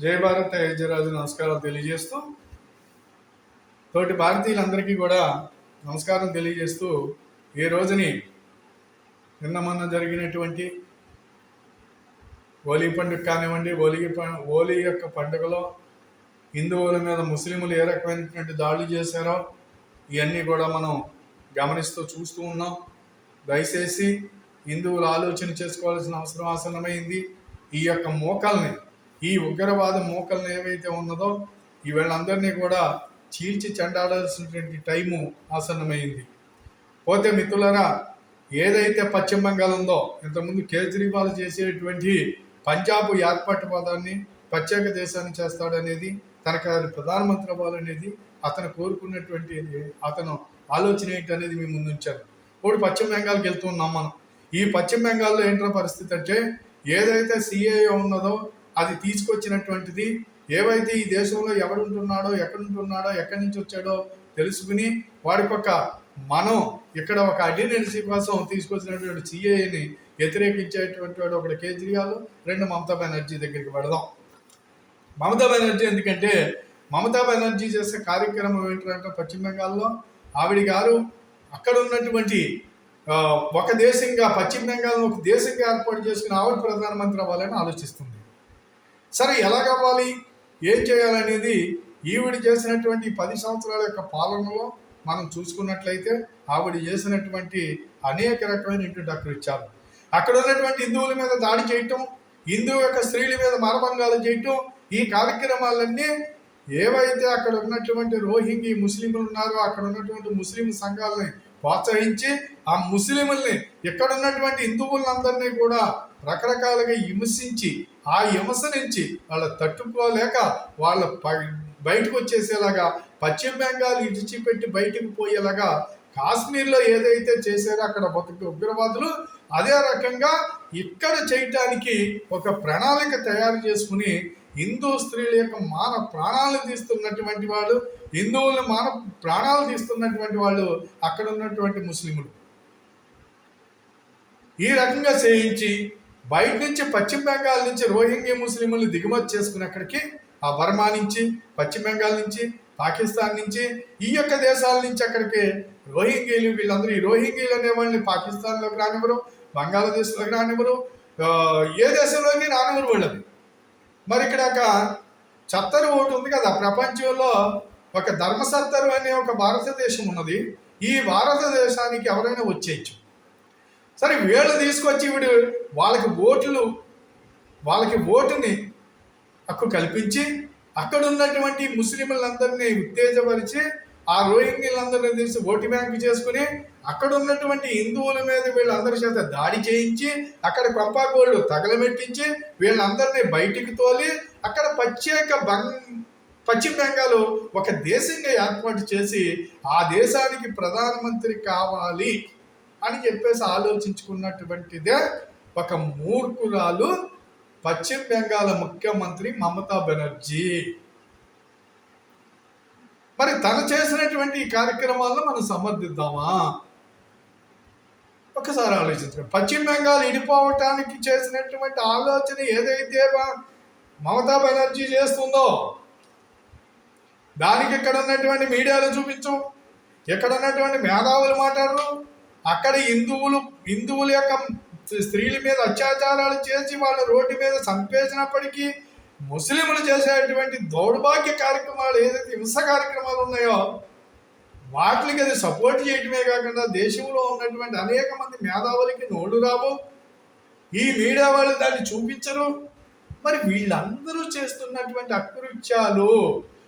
జయ భారత్ యజరాజు నమస్కారాలు తెలియజేస్తూ తోటి భారతీయులందరికీ కూడా నమస్కారం తెలియజేస్తూ ఈ రోజుని నిన్న మొన్న జరిగినటువంటి హోలీ పండుగ కానివ్వండి హోలీ హోలీ యొక్క పండుగలో హిందువుల మీద ముస్లింలు ఏ రకమైనటువంటి దాడులు చేశారో ఇవన్నీ కూడా మనం గమనిస్తూ చూస్తూ ఉన్నాం. దయచేసి హిందువులు ఆలోచన చేసుకోవాల్సిన అవసరం ఆసన్నమైంది. ఈ యొక్క మోకల్ని ఈ ఉగ్రవాద మూకలను ఏవైతే ఉన్నదో ఈ వీళ్ళందరినీ కూడా చీల్చి చెండాడాల్సినటువంటి టైము ఆసన్నమైంది. పోతే మిత్రులరా ఏదైతే పశ్చిమ బెంగాల్ ఉందో ఇంతకుముందు కేజ్రీవాల్ చేసేటువంటి పంజాబ్ ఏర్పాటు పదాన్ని ప్రత్యేక దేశాన్ని చేస్తాడనేది తనకు అది ప్రధానమంత్రి అవ్వాలనేది అతను కోరుకున్నటువంటి అతను ఆలోచన ఏంటి అనేది ముందుంచారు ఇప్పుడు పశ్చిమ బెంగాల్కి వెళ్తున్నాం మనం. ఈ పశ్చిమ బెంగాల్లో ఏంటో పరిస్థితి అంటే ఏదైతే సిఏఏ ఉన్నదో అది తీసుకొచ్చినటువంటిది ఏవైతే ఈ దేశంలో ఎవడుంటున్నాడో ఎక్కడుంటున్నాడో ఎక్కడ ఉంటున్నాడో ఎక్కడి నుంచి వచ్చాడో తెలుసుకుని వాడి పక్క మనం ఇక్కడ ఒక అడ్డినెన్సీ కోసం తీసుకొచ్చినటువంటి సిఏని వ్యతిరేకించేటువంటి వాడు ఒకటి కేజ్రీవాల్ రెండు మమతా బెనర్జీ దగ్గరికి పెడదాం మమతా బెనర్జీ ఎందుకంటే మమతా బెనర్జీ చేసే కార్యక్రమం ఏంటంటే పశ్చిమ బెంగాల్లో ఆవిడ గారు అక్కడ ఉన్నటువంటి ఒక దేశంగా పశ్చిమ బెంగాల్ ఒక దేశంగా ఏర్పాటు చేసుకుని ఆవిడ ప్రధానమంత్రి అవ్వాలని ఆలోచిస్తుంది. సరే ఎలా కావాలి ఏం చేయాలనేది ఈవిడ చేసినటువంటి పది సంవత్సరాల యొక్క పాలనలో మనం చూసుకున్నట్లయితే ఆవిడ చేసినటువంటి అనేక రకమైనటువంటి అక్కడ ఇచ్చారు. అక్కడ ఉన్నటువంటి హిందువుల మీద దాడి చేయటం హిందువు యొక్క స్త్రీల మీద మానభంగాలు చేయటం ఈ కార్యక్రమాలన్నీ ఏవైతే అక్కడ ఉన్నటువంటి రోహింగి ముస్లింలు ఉన్నారో అక్కడ ఉన్నటువంటి ముస్లిం సంఘాలని ప్రోత్సహించి ఆ ముస్లింల్ని ఇక్కడ ఉన్నటువంటి హిందువులందరినీ కూడా రకరకాలుగా హింసించి ఆ హింస నుంచి వాళ్ళ తట్టుకోలేక వాళ్ళ ప- బయటకు వచ్చేసేలాగా పశ్చిమ బెంగాల్ ఇడిచిపెట్టి బయటకు పోయేలాగా కాశ్మీర్లో ఏదైతే చేశారో అక్కడ మొదటి ఉగ్రవాదులు అదే రకంగా ఇక్కడ చేయటానికి ఒక ప్రణాళిక తయారు చేసుకుని హిందూ స్త్రీల యొక్క మాన ప్రాణాలు తీస్తున్నటువంటి వాళ్ళు హిందువుల మాన ప్రాణాలు తీస్తున్నటువంటి వాళ్ళు అక్కడ ఉన్నటువంటి ముస్లిములు. ఈ రకంగా చేయించి బయట నుంచి పశ్చిమ బెంగాల్ నుంచి రోహింగ్య ముస్లింలు దిగుమతి చేసుకునేక్కడికి ఆ బర్మా నుంచి పశ్చిమ బెంగాల్ నుంచి పాకిస్తాన్ నుంచి ఈ యొక్క దేశాల నుంచి అక్కడికి రోహింగ్యలు వీళ్ళందరూ ఈ రోహింగ్యలు అనే వాళ్ళని పాకిస్తాన్లోకి రానివ్వరు బంగ్లాదేశ్లోకి రానివ్వరు ఏ దేశంలోకి రానివ్వరు వాళ్ళని. మరి ఇక్కడ ఒక చత్తరు ఒకటి ఉంది కదా ప్రపంచంలో ఒక ధర్మసత్తరు అనే ఒక భారతదేశం ఉన్నది. ఈ భారతదేశానికి ఎవరైనా వచ్చేయచ్చు. సరే వీళ్ళు తీసుకొచ్చి వీడు వాళ్ళకి ఓట్లు వాళ్ళకి ఓటుని హక్కు కల్పించి అక్కడ ఉన్నటువంటి ముస్లింలందరినీ ఉత్తేజపరిచి ఆ రోహింగ్యులందరినీ తీసి ఓటు బ్యాంకు చేసుకుని అక్కడ ఉన్నటువంటి హిందువుల మీద వీళ్ళందరి చేత దాడి చేయించి అక్కడ కొంపాకోళ్ళు తగలమెట్టించి వీళ్ళందరినీ బయటికి తోలి అక్కడ ప్రత్యేక బంగ్ పశ్చిమ బెంగాల్ ఒక దేశంగా ఏర్పాటు చేసి ఆ దేశానికి ప్రధానమంత్రి కావాలి. అని చెప్పేసి ఆలోచించుకున్నటువంటిదే ఒక మూర్ఖురాలు పశ్చిమ బెంగాల్ ముఖ్యమంత్రి మమతా బెనర్జీ. మరి తను చేసినటువంటి ఈ కార్యక్రమాలను మనం సమర్థిద్దామా? ఒకసారి ఆలోచించండి. పశ్చిమ బెంగాల్ ఇడిపోవటానికి చేసినటువంటి ఆలోచన ఏదైతే మమతా బెనర్జీ చేస్తుందో దానికి ఇక్కడ ఉన్నటువంటి మీడియాలో చూపించు ఎక్కడ ఉన్నటువంటి మేధావులు మాట్లాడరు అక్కడ హిందువులు హిందువుల యొక్క స్త్రీల మీద అత్యాచారాలు చేసి వాళ్ళ రోడ్డు మీద చంపేసినప్పటికీ ముస్లింలు చేసేటువంటి దౌర్భాగ్య కార్యక్రమాలు ఏదైతే హింస కార్యక్రమాలు ఉన్నాయో వాటికి అది సపోర్ట్ చేయటమే కాకుండా దేశంలో ఉన్నటువంటి అనేక మంది మేధావులకి నోడు రావు. ఈ మీడియా వాళ్ళు దాన్ని చూపించరు. మరి వీళ్ళందరూ చేస్తున్నటువంటి అకృత్యాలు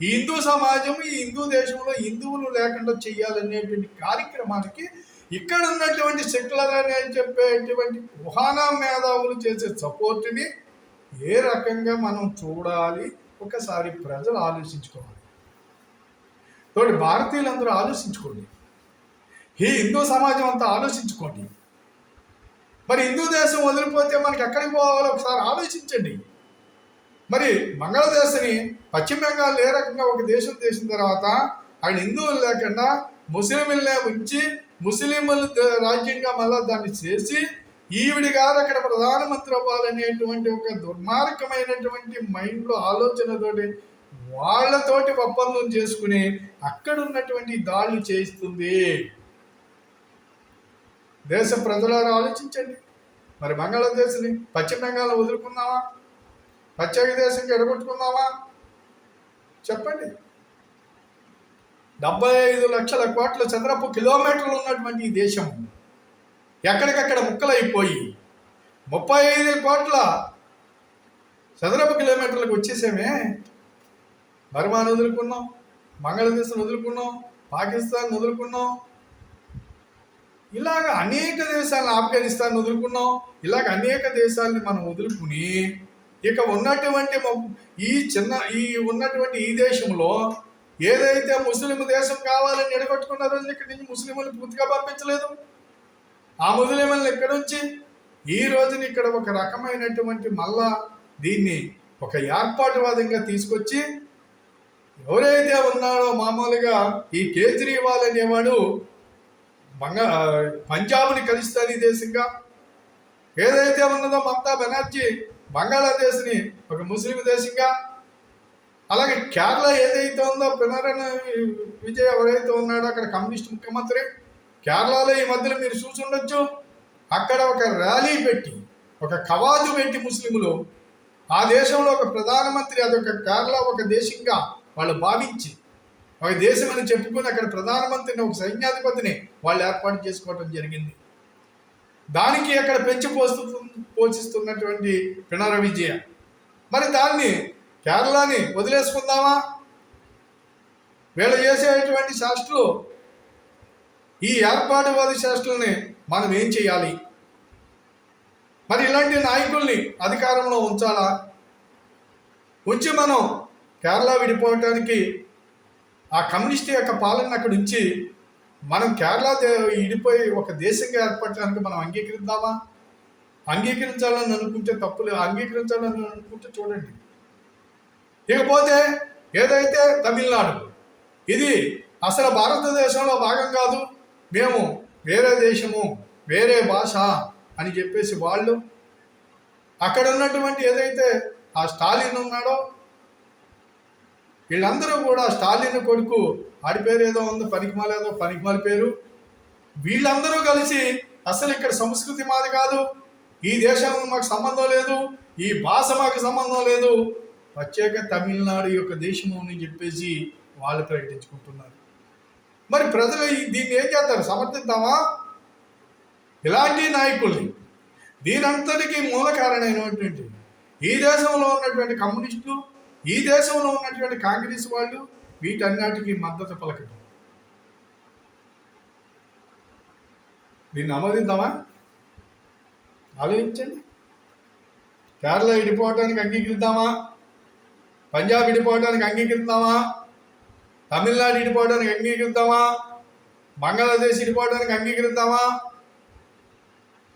హిందూ సమాజం ఈ హిందూ దేశంలో హిందువులు లేకుండా చేయాలనేటువంటి కార్యక్రమానికి ఇక్కడ ఉన్నటువంటి సెక్యులర్ అని చెప్పేటువంటి కుహానా మేధావులు చేసే సపోర్ట్ని ఏ రకంగా మనం చూడాలి? ఒకసారి ప్రజలు ఆలోచించుకోవాలి. తోటి భారతీయులందరూ ఆలోచించుకోండి. ఈ హిందూ సమాజం అంతా ఆలోచించుకోండి. మరి హిందూ దేశం వదిలిపోతే మనకి ఎక్కడికి పోవాలో? ఒకసారి ఆలోచించండి. మరి బంగ్లాదేశ్ని పశ్చిమ బెంగాల్ ఏ రకంగా ఒక దేశం చేసిన తర్వాత ఆయన హిందువులు లేకుండా ముస్లింలే ఉంచి ముస్లింలు రాజ్యంగా మళ్ళా దాన్ని చేసి ఈవిడి గారు అక్కడ ప్రధానమంత్రి అవ్వాలనేటువంటి ఒక దుర్మార్గమైనటువంటి మైండ్లో ఆలోచనతోటి వాళ్ళతోటి ఒప్పందం చేసుకుని అక్కడ ఉన్నటువంటి దాడులు చేయిస్తుంది. దేశ ప్రజలారు ఆలోచించండి. మరి బంగాళాదేశ్ని పశ్చిమ బెంగాల్ వదులుకుందామా? ప్రత్యేక దేశంకి ఎడగొట్టుకుందామా? చెప్పండి. డెబ్బై ఐదు లక్షల కోట్ల చదరపు కిలోమీటర్లు ఉన్నటువంటి ఈ దేశం ఎక్కడికక్కడ ముక్కలైపోయి ముప్పై ఐదు కోట్ల చదరపు కిలోమీటర్లకు వచ్చేసామే. బర్మాను వదులుకున్నాం బంగ్లాదేశ్ను వదులుకున్నాం పాకిస్తాన్ వదులుకున్నాం. ఇలాగ అనేక దేశాలను ఆఫ్ఘనిస్తాన్ వదులుకున్నాం. ఇలాగ అనేక దేశాలని మనం వదులుకుని ఇక ఉన్నటువంటి ఈ చిన్న ఈ ఉన్నటువంటి ఈ దేశంలో ఏదైతే ముస్లిం దేశం కావాలని ఎడగొట్టుకున్నారో ఇక్కడి నుంచి ముస్లింలు పూర్తిగా పంపించలేదు. ఆ ముస్లింలను ఇక్కడ నుంచి ఈ రోజున ఇక్కడ ఒక రకమైనటువంటి మళ్ళా దీన్ని ఒక ఏర్పాటువాదంగా తీసుకొచ్చి ఎవరైతే ఉన్నాడో మామూలుగా ఈ కేజ్రీవాల్ అనేవాడు బంగా పంజాబ్ని ఖలిస్తానీ దేశంగా. ఏదైతే ఉన్నదో మమతా బెనర్జీ బంగాళాదేశ్ని ఒక ముస్లిం దేశంగా అలాగే కేరళ ఏదైతే ఉందో పినరన్ విజయ్ ఎవరైతే ఉన్నాడో అక్కడ కమ్యూనిస్ట్ ముఖ్యమంత్రి కేరళలో ఈ మధ్యలో మీరు చూసి ఉండొచ్చు. అక్కడ ఒక ర్యాలీ పెట్టి ఒక కవాతు పెట్టి ముస్లింలు ఆ దేశంలో ఒక ప్రధానమంత్రి అదొక కేరళ ఒక దేశంగా వాళ్ళు భావించి ఒక దేశం అని చెప్పుకుని అక్కడ ప్రధానమంత్రిని ఒక సైన్యాధిపతిని వాళ్ళు ఏర్పాటు చేసుకోవడం జరిగింది. దానికి అక్కడ పెంచి పోస్తు పోషిస్తున్నటువంటి పినర విజయ. మరి దాన్ని కేరళని వదిలేసుకుందామా? వీళ్ళు చేసేటువంటి శాస్త్రులు ఈ ఏర్పాటువాది శాస్త్రుల్ని మనం ఏం చేయాలి? మరి ఇలాంటి నాయకుల్ని అధికారంలో ఉంచాలా? ఉంచి మనం కేరళ విడిపోవటానికి ఆ కమ్యూనిస్ట్ యొక్క పాలన అక్కడ ఉంచి మనం కేరళ విడిపోయి ఒక దేశంగా ఏర్పడటానికి మనం అంగీకరిద్దామా అంగీకరించాలని అనుకుంటే తప్పులే అంగీకరించాలని అనుకుంటే చూడండి. ఇకపోతే ఏదైతే తమిళనాడు ఇది అసలు భారతదేశంలో భాగం కాదు మేము వేరే దేశము వేరే భాష అని చెప్పేసి వాళ్ళు అక్కడ ఉన్నటువంటి ఏదైతే ఆ స్టాలిన్ ఉన్నాడో వీళ్ళందరూ కూడా స్టాలిన్ కొడుకు ఆడి పేరు ఏదో ఉందో పనికిమాల ఏదో పనికిమాల పేరు. వీళ్ళందరూ కలిసి అసలు ఇక్కడ సంస్కృతి మాది కాదు ఈ దేశం మాకు సంబంధం లేదు ఈ భాష మాకు సంబంధం లేదు ప్రత్యేక తమిళనాడు యొక్క దేశము అని చెప్పేసి వాళ్ళు ప్రకటించుకుంటున్నారు. మరి ప్రజలు దీన్ని ఏం చేస్తారు? సమర్థిద్దామా? ఇలాంటి నాయకుల్ని. దీనంతటికీ మూల కారణమైనటువంటి ఈ దేశంలో ఉన్నటువంటి కమ్యూనిస్టులు ఈ దేశంలో ఉన్నటువంటి కాంగ్రెస్ వాళ్ళు వీటన్నిటికీ మద్దతు పలకడం దీన్ని ఆమోదిద్దామా ఆలోచించండి. కేరళ విడిపోవడానికి అంగీకరిద్దామా? పంజాబ్ విడిపోవడానికి అంగీకరిద్దామా తమిళనాడు విడిపోవడానికి అంగీకరిద్దామా బంగ్లాదేశ్ విడిపోవడానికి అంగీకరిద్దామా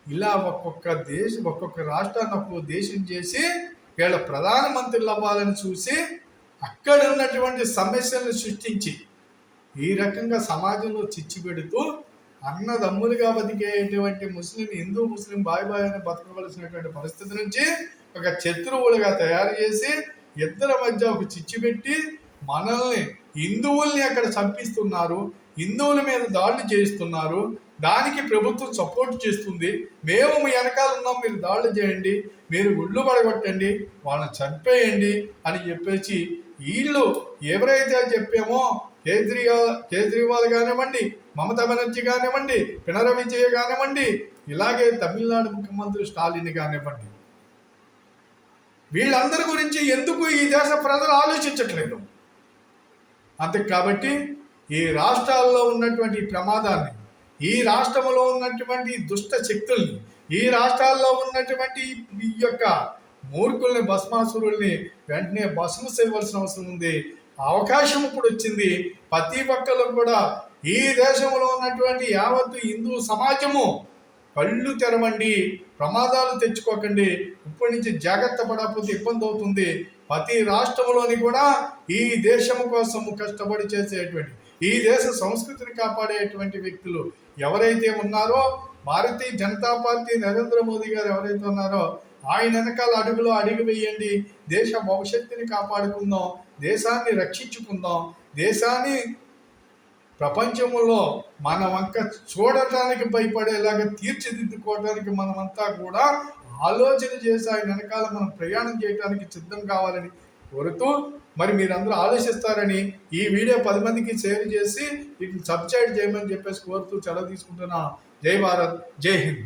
ఇలా ఒక్కొక్క దేశం ఒక్కొక్క రాష్ట్రాన్ని ఒక్కొక్క దేశం చేసి వీళ్ళ ప్రధానమంత్రులు అవ్వాలని చూసి అక్కడ ఉన్నటువంటి సమస్యలను సృష్టించి ఈ రకంగా సమాజంలో చిచ్చు పెడుతూ అన్నదమ్ములుగా బతికేటువంటి ముస్లిం హిందూ ముస్లిం బాయ్ బాయ్ అని బతకవలసినటువంటి పరిస్థితి నుంచి ఒక శత్రువులుగా తయారు చేసి ఇద్దరి మధ్య ఒక చిచ్చు పెట్టి మనల్ని హిందువుల్ని అక్కడ చంపిస్తున్నారు హిందువుల మీద దాడులు చేయిస్తున్నారు దానికి ప్రభుత్వం సపోర్ట్ చేస్తుంది. మేము మీ వెనకాల ఉన్నాం మీరు దాడులు చేయండి మీరు గుళ్ళు పడగొట్టండి వాళ్ళని చంపేయండి అని చెప్పేసి వీళ్ళు ఎవరైతే చెప్పామో కేజ్రీవాల్ కేజ్రీవాల్ కానివ్వండి మమతా బెనర్జీ కానివ్వండి పినర విజయ్ కానివ్వండి ఇలాగే తమిళనాడు ముఖ్యమంత్రి స్టాలిన్ కానివ్వండి వీళ్ళందరి గురించి ఎందుకు ఈ దేశ ప్రజలు ఆలోచించట్లేదు? అంతే కాబట్టి ఈ రాష్ట్రాల్లో ఉన్నటువంటి ప్రమాదాన్ని ఈ రాష్ట్రంలో ఉన్నటువంటి దుష్ట శక్తుల్ని ఈ రాష్ట్రాల్లో ఉన్నటువంటి ఈ యొక్క మూర్ఖుల్ని భస్మాసురుల్ని వెంటనే భస్మ చేయవలసిన అవసరం ఉంది. అవకాశం ఇప్పుడు వచ్చింది. ప్రతి ఒక్కరు కూడా ఈ దేశంలో ఉన్నటువంటి యావత్తు హిందూ సమాజము కళ్ళు తెరవండి ప్రమాదాలు తెచ్చుకోకండి. ఇప్పటి నుంచి జాగ్రత్త పడకపోతే ఇబ్బంది అవుతుంది. ప్రతి రాష్ట్రంలోని కూడా ఈ దేశం కోసం కష్టపడి చేసేటువంటి ఈ దేశ సంస్కృతిని కాపాడేటువంటి వ్యక్తులు ఎవరైతే ఉన్నారో భారతీయ జనతా పార్టీ నరేంద్ర మోదీ గారు ఎవరైతే ఉన్నారో ఆయన వెనకాల అడుగులో అడుగు వేయండి. దేశ భవిష్యత్తుని కాపాడుకుందాం దేశాన్ని రక్షించుకుందాం దేశాన్ని ప్రపంచంలో మన వంక చూడటానికి భయపడేలాగా తీర్చిదిద్దుకోవడానికి మనమంతా కూడా ఆలోచన చేసి ఆయన వెనకాల మనం ప్రయాణం చేయడానికి సిద్ధం కావాలని కోరుతూ మరి మీరందరూ ఆలోచిస్తారని ఈ వీడియో పది మందికి షేర్ చేసి వీటిని సబ్స్క్రైబ్ చేయమని చెప్పేసి కోరుతూ సెలవు తీసుకుంటున్నా. జై భారత్ జై హింద్.